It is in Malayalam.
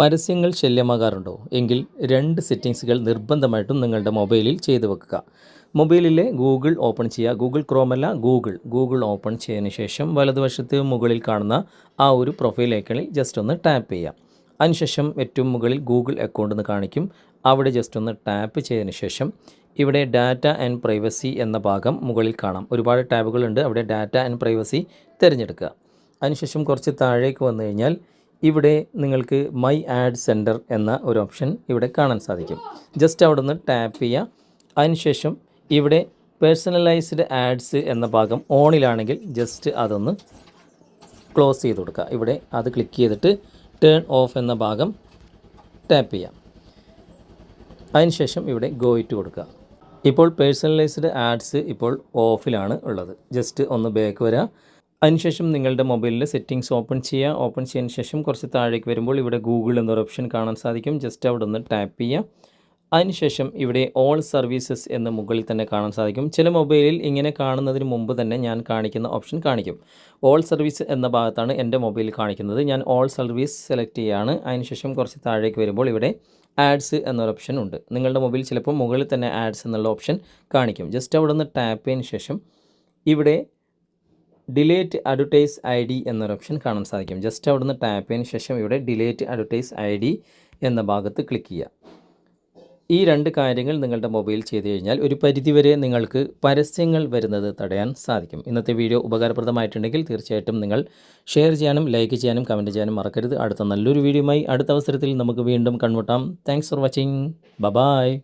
പരസ്യങ്ങൾ ശല്യമാകാറുണ്ടോ? എങ്കിൽ രണ്ട് സെറ്റിങ്സുകൾ നിർബന്ധമായിട്ടും നിങ്ങളുടെ മൊബൈലിൽ ചെയ്തു വെക്കുക. മൊബൈലിലെ ഗൂഗിൾ ഓപ്പൺ ചെയ്യുക. ഗൂഗിൾ ക്രോമല്ല ഗൂഗിൾ. ഗൂഗിൾ ഓപ്പൺ ചെയ്തതിന് ശേഷം വലതുവശത്ത് മുകളിൽ കാണുന്ന ആ ഒരു പ്രൊഫൈൽ ഐക്കണിൽ ജസ്റ്റ് ഒന്ന് ടാപ്പ് ചെയ്യുക. അതിനുശേഷം ഏറ്റവും മുകളിൽ ഗൂഗിൾ അക്കൗണ്ട് എന്ന് കാണിക്കും. അവിടെ ജസ്റ്റ് ഒന്ന് ടാപ്പ് ചെയ്തതിന് ശേഷം ഇവിടെ ഡാറ്റ ആൻഡ് പ്രൈവസി എന്ന ഭാഗം മുകളിൽ കാണാം. ഒരുപാട് ടാബുകളുണ്ട്. അവിടെ ഡാറ്റ ആൻഡ് പ്രൈവസി തിരഞ്ഞെടുക്കുക. അതിനുശേഷം കുറച്ച് താഴേക്ക് വന്നു കഴിഞ്ഞാൽ ഇവിടെ നിങ്ങൾക്ക് മൈ ആഡ് സെന്റർ എന്ന ഒരു ഓപ്ഷൻ ഇവിടെ കാണാൻ സാധിക്കും. ജസ്റ്റ് അവിടെ നിന്ന് ടാപ്പ് ചെയ്യുക അതിനുശേഷം ഇവിടെ പേഴ്സണലൈസ്ഡ് ആഡ്സ് എന്ന ഭാഗം ഓണിലാണെങ്കിൽ ജസ്റ്റ് അതൊന്ന് ക്ലോസ് ചെയ്ത് കൊടുക്കുക. ഇവിടെ അത് ക്ലിക്ക് ചെയ്തിട്ട് ടേൺ ഓഫ് എന്ന ഭാഗം ടാപ്പ് ചെയ്യാം. അതിനുശേഷം ഇവിടെ ഗോ ഇറ്റ് കൊടുക്കുക. ഇപ്പോൾ പേഴ്സണലൈസ്ഡ് ആഡ്സ് ഇപ്പോൾ ഓഫിലാണ് ഉള്ളത്. ജസ്റ്റ് ഒന്ന് ബാക്ക് വരിക അതിനുശേഷം നിങ്ങളുടെ മൊബൈലിൽ സെറ്റിങ്സ് ഓപ്പൺ ചെയ്യുക. ഓപ്പൺ ചെയ്തതിന് ശേഷം കുറച്ച് താഴേക്ക് വരുമ്പോൾ ഇവിടെ ഗൂഗിൾ എന്നൊരു ഓപ്ഷൻ കാണാൻ സാധിക്കും. ജസ്റ്റ് അവിടെ ഒന്ന് ടാപ്പ് ചെയ്യുക. അതിനുശേഷം ഇവിടെ ഓൾ സർവീസസ് എന്ന മുകളിൽ തന്നെ കാണാൻ സാധിക്കും. ചില മൊബൈലിൽ ഇങ്ങനെ കാണുന്നതിന് മുമ്പ് തന്നെ ഞാൻ കാണിക്കുന്ന ഓപ്ഷൻ കാണിക്കും. ഓൾ സർവീസ് എന്ന ഭാഗത്താണ് എന്റെ മൊബൈൽ കാണിക്കുന്നത്. ഞാൻ ഓൾ സർവീസ് സെലക്ട് ചെയ്യുകയാണ്. അതിനുശേഷം കുറച്ച് താഴേക്ക് വരുമ്പോൾ ഇവിടെ ആഡ്സ് എന്നൊരു ഓപ്ഷൻ ഉണ്ട്. നിങ്ങളുടെ മൊബൈൽ ചിലപ്പോൾ മുകളിൽ തന്നെ ആഡ്സ് എന്നുള്ള ഓപ്ഷൻ കാണിക്കും. ജസ്റ്റ് അവിടെ നിന്ന് ടാപ്പ് ചെയ്തതിന് ശേഷം ഇവിടെ ഡിലേറ്റ് അഡ്വർടൈസ് ഐ ഡി എന്നൊരു ഓപ്ഷൻ കാണാൻ സാധിക്കും. ജസ്റ്റ് അവിടുന്ന് ടാപ്പ് ചെയ്തതിന് ശേഷം ഇവിടെ ഡിലേറ്റ് അഡ്വർടൈസ് ഐ ഡി എന്ന ഭാഗത്ത് ക്ലിക്ക് ചെയ്യുക. ഈ രണ്ട് കാര്യങ്ങൾ നിങ്ങളുടെ മൊബൈൽ ചെയ്ത് കഴിഞ്ഞാൽ ഒരു പരിധിവരെ നിങ്ങൾക്ക് പരസ്യങ്ങൾ വരുന്നത് തടയാൻ സാധിക്കും. ഇന്നത്തെ വീഡിയോ ഉപകാരപ്രദമായിട്ടുണ്ടെങ്കിൽ തീർച്ചയായിട്ടും നിങ്ങൾ ഷെയർ ചെയ്യാനും ലൈക്ക് ചെയ്യാനും കമന്റ് ചെയ്യാനും മറക്കരുത്. അടുത്ത നല്ലൊരു വീഡിയോയുമായി അടുത്ത അവസരത്തിൽ നമുക്ക് വീണ്ടും കൺമുട്ടാം thanks for watching bye bye